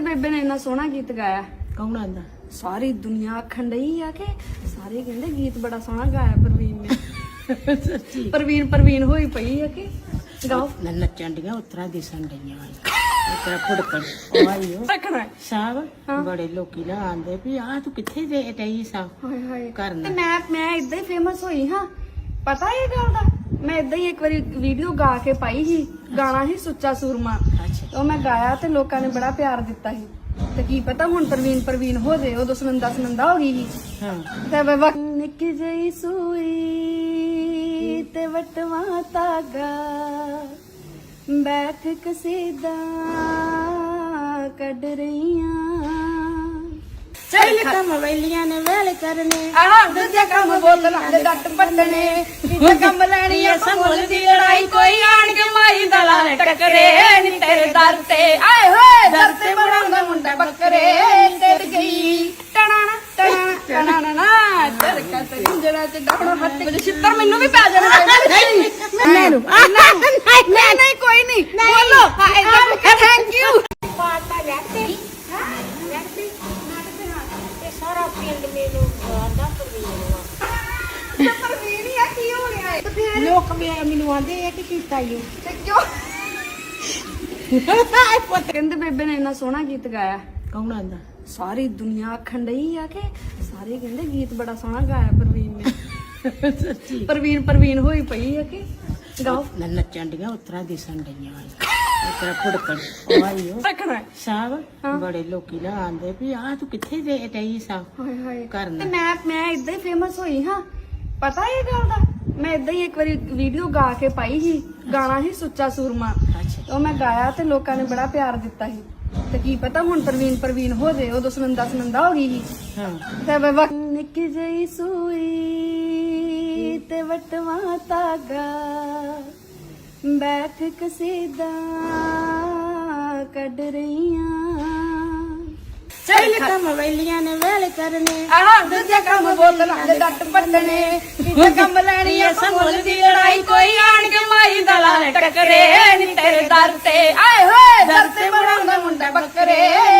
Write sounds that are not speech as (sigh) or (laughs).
ਬੇਬੇ ਨੇ ਇੰਨਾ ਸੋਹਣਾ ਗੀਤ ਗਾਇਆ। ਕੌਣ ਆਂਦਾ? ਸਾਰੀ ਦੁਨੀਆ ਆਖਣ ਡਈ ਆ ਕਿ ਸਾਰੇ ਕਹਿੰਦੇ ਗੀਤ ਬੜਾ ਸੋਹਣਾ ਗਾਇਆ ਪ੍ਰਵੀਨ ਨੇ। ਪ੍ਰਵੀਨ ਪ੍ਰਵੀਨ ਹੋਈ ਪਈ ਆ ਕਿ ਗਾਓ ਨੱਚਣ ਡੀਆਂ ਉਤਰਾ ਦਿਸਣ ਡਈਆਂ। ਉਤਰਾ ਫੁੜਕਣ ਆਈਓ ਰੱਖਣਾ ਹੈ। ਹਾਂ। ਬੜੇ ਲੋਕੀ ਨਾ ਆਂਦੇ ਵੀ ਆ ਤੂੰ ਕਿੱਥੇ ਦੇ ਰਹੀ ਸਾ? ਹਾਏ ਹਾਏ। ਕਰਨਾ। ਤੇ ਮੈਂ ਮੈਂ ਇਦਾਂ ਹੀ ਫੇਮਸ ਹੋਈ ਹਾਂ। ਪਤਾ ਇਹ ਗੱਲ ਦਾ? ਮੈਂ ਇਦਾਂ ਹੀ ਇੱਕ ਵਾਰੀ ਵੀਡੀਓ ਗਾ ਕੇ ਪਾਈ ਸੀ। ਗਾਣਾ ਸੀ ਸੁੱਚਾ ਸੂਰਮਾ। ਅੱਛਾ। ਉਹ ਮੈਂ ਗਾਇਆ ਤੇ ਲੋਕਾਂ ਨੇ ਬੜਾ ਪਿਆਰ ਦਿੱਤਾ ਸੀ। ਤੇ ਕੀ ਪਤਾ ਹੁਣ ਪ੍ਰਵੀਨ ਪ੍ਰਵੀਨ ਹੋ ਜੇ ਉਦੋਂ ਸੁਨੰਦਾ ਸੁਨੰਦਾ ਹੋ ਗਈ ਸੀ। ਹਾਂ। ਤੇ ਵੇ ਵਕ ਨਿੱਕ ਜਈ ਸੂਈ ਤੇ ਵਟਵਾ ਤਾਗਾ ਬੈਠ ਕਸੀਦਾ ਕੱਢ ਰਹੀਆਂ ਚੱਲ ਕੰਮ ਵੈਲੀਆਂ ਨੇ ਵੇਲੇ ਕਰਨੇ ਆਹ ਦੂਜੇ ਕੰਮ ਬੋਲਣਾ ਦੇ ਡੱਟ ਪੱਟਣੇ ਤੀਜੇ ਕੰਮ ਲੈਣੀ ਆ ਸਮੁੱਲ ਦੀ ਲੜਾਈ ਕੋਈ ਆਣ ਕੇ ਮਾਰੀ ਦਲਾ ਟੱਕਰੇ ਨੀ ਤੇਰੇ ਦਰ ਤੇ ਆਏ ਹੋਏ ਦਰ ਤੇ ਬਣਾਉਂਦਾ ਮੁੰਡਾ ਬੱਕਰੇ ਤੇਰ ਗਈ ਟਣਾਣਾ ਟਣਾਣਾ ਟਣਾਣਾ ਚਰਕਾ ਤੇ ਜਿਹੜਾ ਚ ਡਾਹਣਾ ਹੱਥ ਮੈਨੂੰ ਵੀ ਪੈ ਜਾਣਾ ਮੈਨੂੰ ਨਹੀਂ ਨਹੀਂ ਕੋਈ ਨਹੀਂ ਬੋਲੋ ਹਾਂ ਥੈਂਕ ਯੂ ਪਾਤਾ ਲੈਤੇ ਹਾਂ ਲੈਤੇ ਤੇ ਸਾਰਾ ਪਿੰਡ ਮੈਨੂੰ ਆਂਦਾ ਪਰਵੀਨ ਪ੍ਰਵੀਨ ਹੀ ਆ ਕੀ ਹੋ ਗਿਆ ਹੈ ਤੇ ਫਿਰ ਲੋਕ ਮੇ- ਮੈਨੂੰ ਆਂਦੇ ਆ ਕਿ ਕੀਤਾ ਈ ਤੇ ਕਿਉਂ ਕਹਿੰਦੇ ਬੇਬੇ ਨੇ ਇੰਨਾ ਸੋਹਣਾ ਗੀਤ ਗਾਇਆ। ਕੌਣ ਆਂਦਾ ਸਾਰੀ ਦੁਨੀਆ ਆਖਣ ਡਈ ਆ ਕਿ ਸਾਰੇ ਕਹਿੰਦੇ ਗੀਤ ਬੜਾ ਸੋਹਣਾ ਗਾਇਆ ਪ੍ਰਵੀਨ ਨੇ। ਪ੍ਰਵੀਨ ਪ੍ਰਵੀਨ ਹੋਈ ਪਈ ਆ ਕਿ ਗਾਓ ਨਾ ਨੱਚਣ ਡੀਆਂ ਉਤਰਾ ਦਿਸਣ ਡਈਆਂ (laughs) ਉਤਰਾ ਫੁੜਕਣ ਉਹ ਆਈਓ ਰੱਖਣਾ। ਹੈ। ਸਾਬ ਹਾਂ। ਬੜੇ ਲੋਕੀ ਨਾ ਆਂਦੇ ਵੀ ਆ ਤੂੰ ਕਿੱਥੇ ਦੇ ਰਹੀ ਸਾ ਹਾਏ ਹਾਏ। ਕਰਨਾ। ਤੇ ਮੈਂ ਮੈਂ ਇਦਾਂ ਹੀ ਫੇਮਸ ਹੋਈ ਹਾਂ। ਪਤਾ ਇਹ ਗੱਲ ਦਾ? ਮੈਂ ਇਦਾਂ ਹੀ ਇੱਕ ਵਾਰੀ ਵੀਡੀਓ ਗਾ ਕੇ ਪਾਈ ਸੀ। ਗਾਣਾ ਸੀ ਸੁੱਚਾ ਸੂਰਮਾ। ਅੱਛਾ। ਉਹ ਮੈਂ ਗਾਇਆ ਤੇ ਲੋਕਾਂ ਨੇ ਬੜਾ ਪਿਆਰ ਦਿੱਤਾ ਸੀ। ਤੇ ਕੀ ਪਤਾ ਹੁਣ ਪ੍ਰਵੀਨ ਪ੍ਰਵੀਨ ਹੋ ਜੇ ਉਦੋਂ ਸੁਨੰਦਾ ਸੁਨੰਦਾ ਹੋ ਗਈ ਸੀ। ਹਾਂ। ਤੇ ਵਕ ਨਿੱਕ ਜਈ ਸੂਈ ਤੇ ਵਟਵਾ ਤਾਗਾ ਬੈਠ ਕਸੀਦਾ ਕੱਢ ਰਹੀਆਂ। ਚੱਲ ਕੰਮ ਵੈਲੀਆਂ ਨੇ ਵੇਲੇ ਕਰਨੇ ਆਹ ਦੂਜੇ ਕੰਮ ਬੋਲਣਾ ਦੇ ਡੱਟ ਪੱਟਣੇ ਤੀਜੇ ਕੰਮ ਲੈਣੀ ਆ ਸਮੁੱਲ ਦੀ ਲੜਾਈ ਕੋਈ ਆਣ ਕੇ ਮਾਰੀ ਦਲਾ ਟੱਕਰੇ ਨੀ ਤੇਰੇ ਦਰ ਤੇ। ਆਏ ਹੋਏ ਦਰ ਤੇ ਬਣਾਉਂਦਾ ਮੁੰਡਾ ਬੱਕਰੇ।